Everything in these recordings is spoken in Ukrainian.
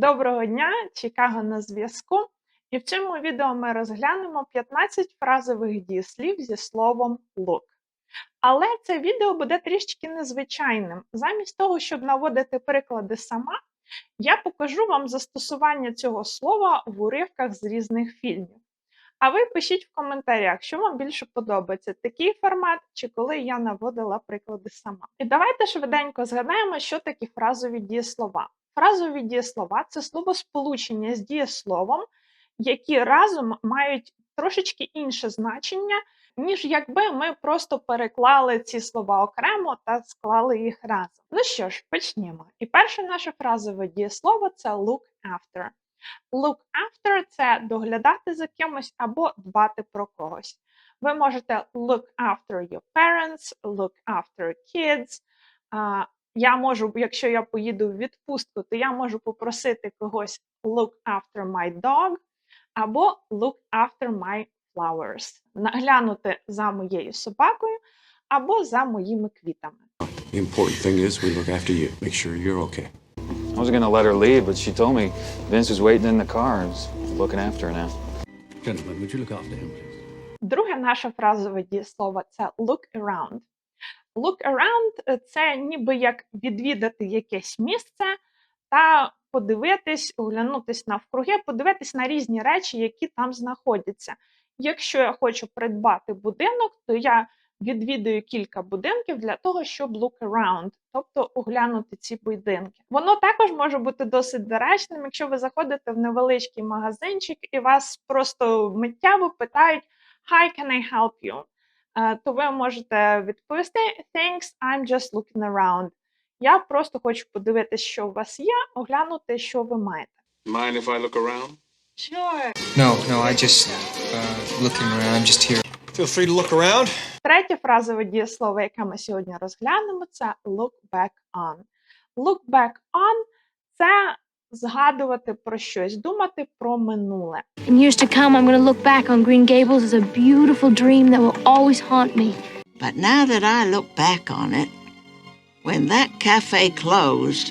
Доброго дня, Чикаго на зв'язку. І в цьому відео ми розглянемо 15 фразових дієслів зі словом look. Але це відео буде трішки незвичайним. Замість того, щоб наводити приклади сама, я покажу вам застосування цього слова в уривках з різних фільмів. А ви пишіть в коментарях, що вам більше подобається такий формат, чи коли я наводила приклади сама. І давайте швиденько згадаємо, що такі фразові дієслова. Фразові дієслова це словосполучення з дієсловом, які разом мають трошечки інше значення, ніж якби ми просто переклали ці слова окремо та склали їх разом. Ну що ж, почнімо. І перше наше фразове дієслово це look after. Look after це доглядати за кимось або дбати про когось. Ви можете look after your parents, look after kids. Я можу, якщо я поїду в відпустку, то я можу попросити когось look after my dog або look after my flowers. Наглянути за моєю собакою або за моїми квітами. The important thing is we look after you. Make sure you're okay. I was gonna let her leave, but she told me Vince was waiting in the car and looking after her now. Gentlemen, would you look after him, please? Друге наше фразове дієслово це look around. Look around е, це ніби як відвідати якесь місце та подивитись, оглянутись навкруги, подивитись на різні речі, які там знаходяться. Якщо я хочу придбати будинок, то я відвідую кілька будинків для того, щоб look around, тобто оглянути ці будинки. Воно також може бути досить доречним, якщо ви заходите в невеличкий магазинчик і вас просто миттєво питають Hi, can I help you? Е, то ви можете відповісти Thanks, I'm just looking around. Я просто хочу подивитися, що у вас є, оглянути, що ви маєте. Mind if I look around? Sure. No, no, I just uh, looking around. I'm just here. Feel free to look around. Третє фразове дієслово, яке ми сьогодні розглянемо, це look back on. Look back on це згадувати про щось, думати про минуле. In years to come, I'm going to look back on Green Gables as a beautiful dream that will always haunt me. But now that I look back on it, when that cafe closed,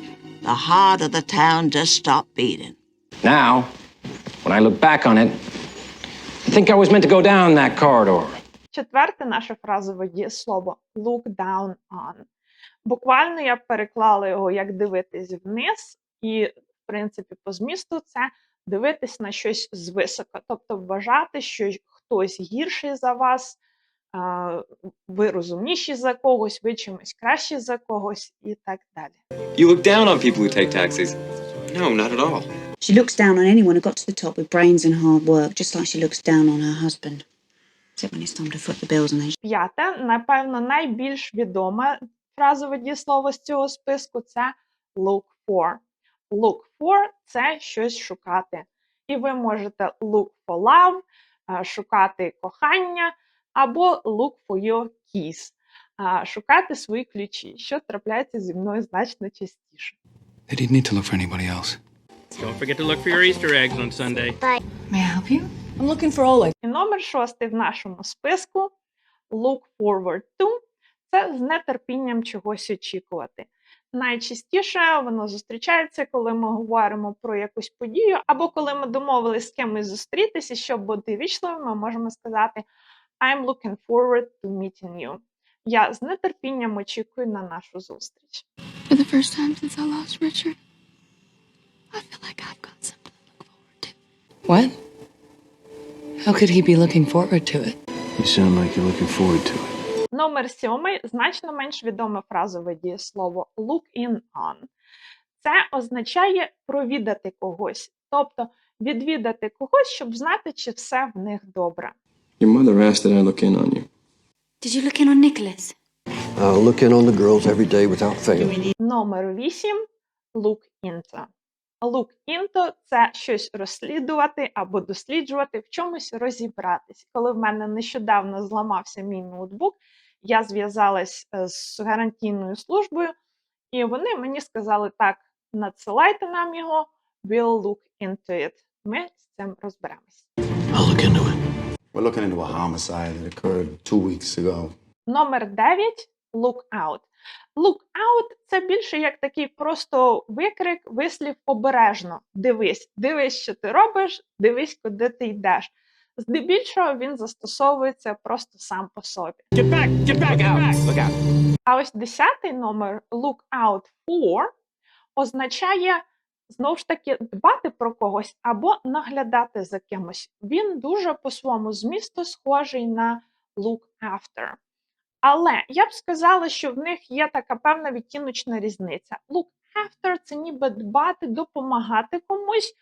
the heart of the town just stopped beating. Now, when I look back on it, I think I was meant to go down that corridor. Четверте наше фразове дієслово look down on. Буквально я переклала його як дивитись вниз, і, принципі, по змісту це дивитись на щось звисока, тобто вважати, що хтось гірший за вас, ви розумніші за когось, ви чимось кращі за когось і так далі. You look down on people who take taxis. No, not at all. She looks down on anyone who got to the top with brains and hard work, just like she looks down on her husband. Except when it's time to foot the bills and they П'яте, напевно, найбільш відоме фразове дієслово з цього списку це look for. Look for це щось шукати. І ви можете look for love, шукати кохання, або look for your keys, шукати свої ключі, що трапляється зі мною значно частіше. They didn't need to look for anybody else. Don't forget to look for your Easter eggs on Sunday. Bye. May I help you? I'm looking for Oleg. І номер шостий в нашому списку look forward to це з нетерпінням чогось очікувати. Найчастіше воно зустрічається, коли ми говоримо про якусь подію, або коли ми домовились з кимось зустрітися, щоб бути вічливими, ми можемо сказати I'm looking forward to meeting you. Я з нетерпінням очікую на нашу зустріч. For the first time since I lost Richard, I feel like I've got something to look forward to. What? How could he be looking forward to it? You sound like you're looking forward to it. Номер сьомий значно менш відоме фразове дієслово look in on. Це означає провідати когось, тобто відвідати когось, щоб знати, чи все в них добре. Your mother asked that I look in on you. Did you look in on Nicholas? I'll look in on the girls every day without fail. Номер вісім look into. Look into – це щось розслідувати або досліджувати, в чомусь розібратись. Коли в мене нещодавно зламався мій ноутбук, я зв'язалась е, з гарантійною службою, і вони мені сказали: так, надсилайте нам його, we'll look into it. Ми з цим розберемось. I'll look into it. We're looking into a homicide that occurred two weeks ago. Номер 9 look out. Look out – це більше як такий просто викрик, вислів обережно. Дивись, дивись, що ти робиш, дивись, куди ти йдеш. Здебільшого він застосовується просто сам по собі. Get back! Get back! Look out! Look out! А ось десятий номер look out for означає знову ж таки дбати про когось або наглядати за кимось. Він дуже по своєму змісту схожий на look after. Але я б сказала, що в них є така певна відтіночна різниця. Look after це ніби дбати, допомагати комусь,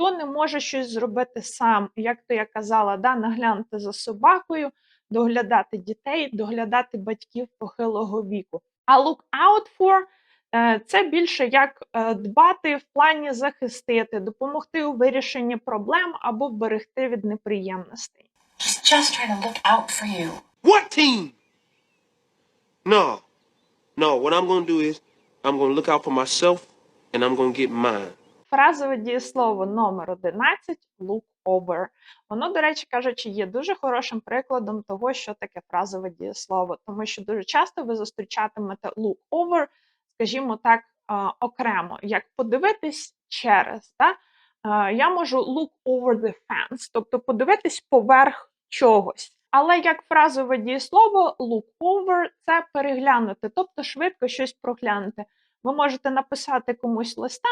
хто не може щось зробити сам. Як то я казала, да, наглянути за собакою, доглядати дітей, доглядати батьків похилого віку. А look out for е, це більше як е, дбати в плані захистити, допомогти у вирішенні проблем або вберегти від неприємностей. He's just trying to look out for you. What team? No. No, what I'm going to do is I'm going to look out for myself and I'm going to get mine. Фразове дієслово номер 11 look over. Воно, до речі, кажучи, є дуже хорошим прикладом того, що таке фразове дієслово, тому що дуже часто ви зустрічатимете look over, скажімо так, окремо, як подивитись через. Да? Я можу look over the fence, тобто подивитись поверх чогось. Але як фразове дієслово look over – це переглянути, тобто швидко щось проглянути. Ви можете написати комусь листа,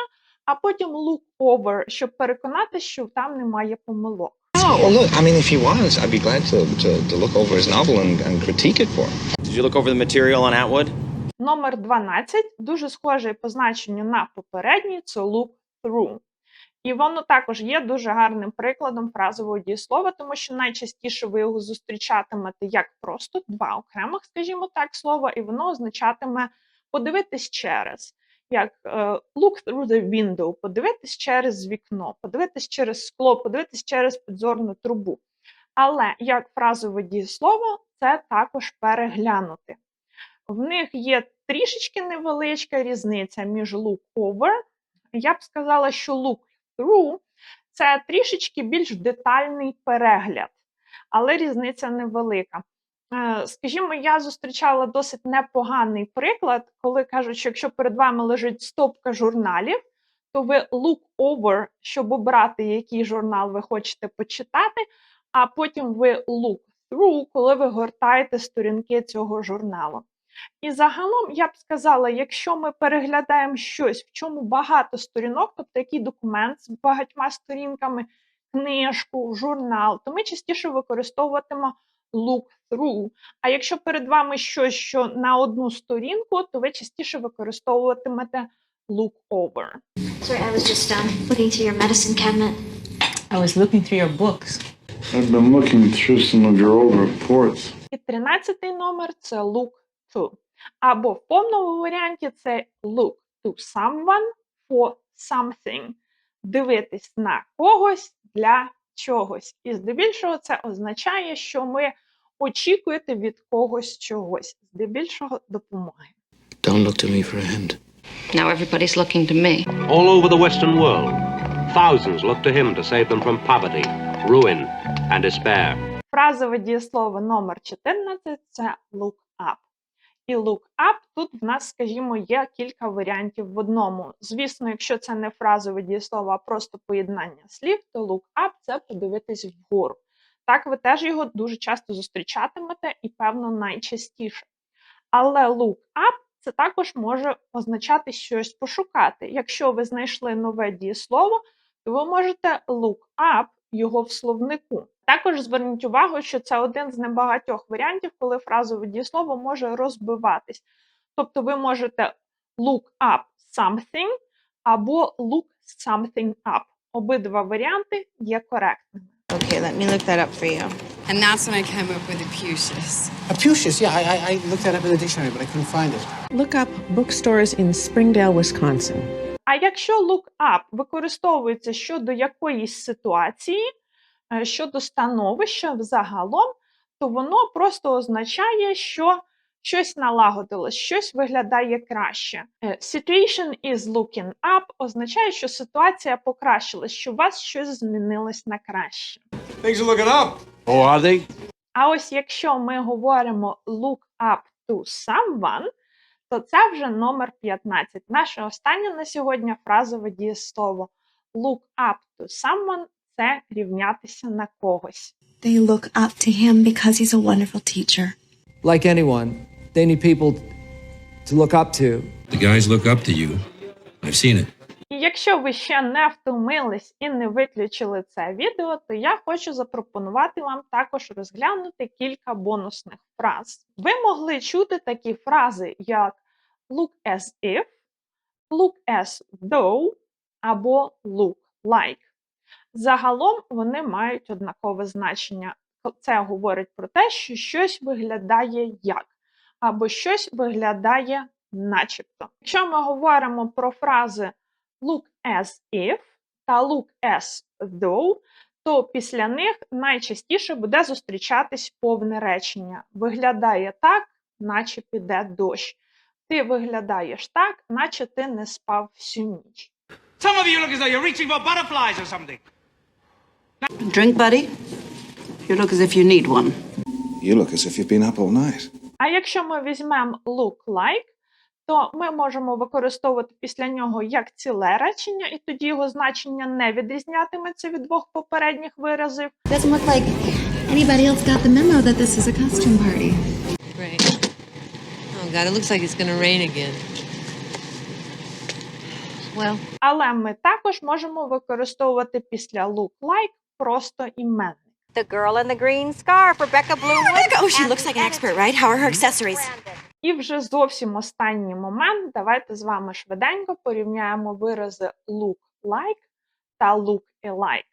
а потім look over, щоб переконатися, що там немає помилок. Oh, well, look, I mean, if he was, I'd be glad to, to, to look over his novel and, and critique it for him. Did you look over the material on Atwood? Номер 12 дуже схожий по значенню на попередній це look through. І воно також є дуже гарним прикладом фразового дієслова, тому що найчастіше ви його зустрічатимете як просто два окремих, скажімо так, слова, і воно означатиме подивитись через. Як look through the window, подивитись через вікно, подивитись через скло, подивитись через підзорну трубу. Але як фразове дієслово, це також переглянути. В них є трішечки невеличка різниця між look over. Я б сказала, що look through це трішечки більш детальний перегляд, але різниця невелика. Е, Скажімо, я зустрічала досить непоганий приклад, коли кажуть, що якщо перед вами лежить стопка журналів, то ви look over, щоб обрати, який журнал ви хочете почитати, а потім ви look through, коли ви гортаєте сторінки цього журналу. І загалом я б сказала, якщо ми переглядаємо щось, в чому багато сторінок, тобто який документ з багатьма сторінками, книжку, журнал, то ми частіше використовуватимо look through. А якщо перед вами щось, що на одну сторінку, то ви частіше використовуватимете look over. Sorry, I was just um, looking through your medicine cabinet. I was looking through your books. I've been looking through some of your old reports. І тринадцятий номер це look to. Або в повному варіанті це look to someone for something. Дивитись на когось для чогось. І здебільшого це означає, що ми очікуєте від когось чогось, здебільшого допомоги. Don't look to me for a hand. Now everybody's looking to me. All over the Western world, thousands look to him to save them from poverty, ruin, and despair. Фразове дієслово номер 14 це look. І look up тут в нас, скажімо, є кілька варіантів в одному. Звісно, якщо це не фразове дієслово, а просто поєднання слів, то look up це подивитись вгору. Так, ви теж його дуже часто зустрічатимете і, певно, найчастіше. Але look up це також може означати щось пошукати. Якщо ви знайшли нове дієслово, то ви можете look up його в словнику. Також зверніть увагу, що це один з небагатьох варіантів, коли фразове дієслово може розбиватись. Тобто ви можете look up something або look something up. Обидва варіанти є коректними. Okay, let me look that up for you. And that's when I came up with Apucius. Apucius, yeah, I, I, I looked that up in the dictionary, but I couldn't find it. Look up bookstores in Springdale, Wisconsin. А якщо look up використовується щодо якоїсь ситуації, е, щодо становища взагалом, то воно просто означає, що щось налагодилось, щось виглядає краще. Е, Situation is looking up означає, що ситуація покращилась, що у вас щось змінилось на краще. Things are looking up. Oh, are they? А ось якщо ми говоримо look up to someone, то це вже номер 15. Наше останнє на сьогодні фразове дієслово. Look up to someone – це рівнятися на когось. They look up to him because he's a wonderful teacher. Like anyone, they need people to look up to. The guys look up to you. I've seen it. І якщо ви ще не втомились і не виключили це відео, то я хочу запропонувати вам також розглянути кілька бонусних фраз. Ви могли чути такі фрази, як look as if, look as though або look like. Загалом вони мають однакове значення. Це говорить про те, що щось виглядає як, або щось виглядає начебто. Якщо ми говоримо про фрази look as if та look as though, то після них найчастіше буде зустрічатись повне речення. Виглядає так, наче піде дощ. Ти виглядаєш так, наче ти не спав всю ніч. Some of you look as though you're reaching for butterflies or something. Drink, buddy? You look as if you need one. You look as if you've been up all night. А якщо ми візьмемо look like, то ми можемо використовувати після нього як ціле речення, і тоді його значення не відрізнятиметься від двох попередніх виразів. Doesn't look like anybody else got the memo that this is a costume party. Great. Oh, God, it looks like it's gonna rain again. Well, Але ми також можемо використовувати після look like просто іменник. The girl in the green scarf, Rebecca Bloomwood. Oh, she looks like an expert, right? How are her accessories? І вже зовсім останній момент. Давайте з вами швиденько порівняємо вирази look like та look alike.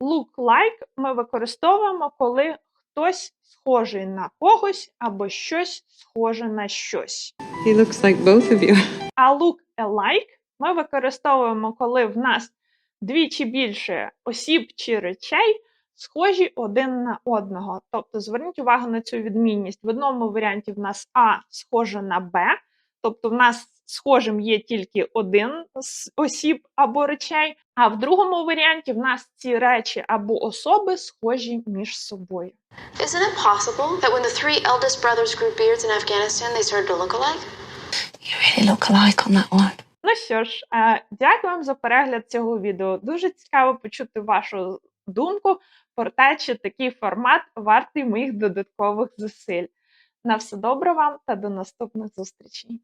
Look like ми використовуємо, коли хтось схожий на когось або щось схоже на щось. he looks like both of you. А look alike ми використовуємо, коли в нас двічі більше осіб чи речей схожі один на одного. Тобто зверніть увагу на цю відмінність. В одному варіанті в нас А схоже на Б, тобто в нас схожим є тільки один з осіб або речей, а в другому варіанті в нас ці речі або особи схожі між собою. Isn't it possible that when the three eldest brothers grew beards in Afghanistan, they started to look alike? You really look alike on that one. Ну що ж, е, дякую вам за перегляд цього відео. Дуже цікаво почути вашу думку про те, чи такий формат вартий моїх додаткових зусиль. На все добре вам та до наступних зустрічей!